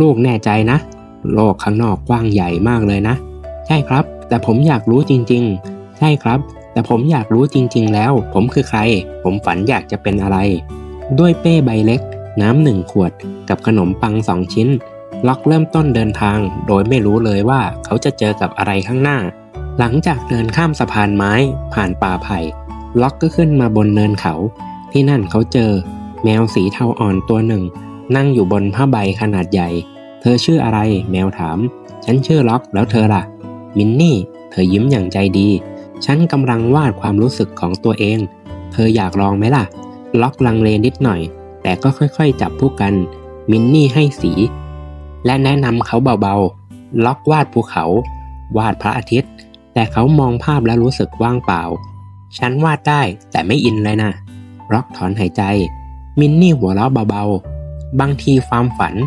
ลูกแน่ใจนะ โลกข้างนอกกว้างใหญ่มากเลยนะ ใช่ครับ แต่ผมอยากรู้จริง ๆ ใช่ครับ แต่ผมอยากรู้จริง ๆ แล้ว ผมคือใคร ผมฝันอยากจะเป็นอะไร ด้วยเป้ใบเล็ก น้ำหนึ่งขวด กับขนมปังสองชิ้น ล็อกเริ่มต้นเดินทาง โดยไม่รู้เลยว่าเขาจะเจอกับอะไรข้างหน้า หลังจากเดินข้ามสะพานไม้ ผ่านป่าไผ่ ล็อกก็ขึ้นมาบนเนินเขา ที่นั่นเขาเจอ แมวสีเทาอ่อนตัวหนึ่ง นั่งอยู่บนผ้าใบขนาดใหญ่ เธอชื่ออะไร แมวถาม ฉันชื่อล็อกแล้วเธอล่ะ มินนี่ เธอยิ้มอย่างใจดี ฉันกำลังวาดความรู้สึกของตัวเอง เธออยากลองไหมล่ะ ล็อกลังเลนิดหน่อย แต่ก็ค่อยๆ จับผู้กัน มินนี่ให้สี และแนะนำเขาเบาๆ ล็อกวาดภูเขา วาดพระอาทิตย์ แต่เขามองภาพแล้วรู้สึกว่างเปล่า ฉันวาดได้แต่ไม่อินเลยนะล็อกถอนหายใจ มินนี่หัวเราะเบาๆ บางทีความฝัน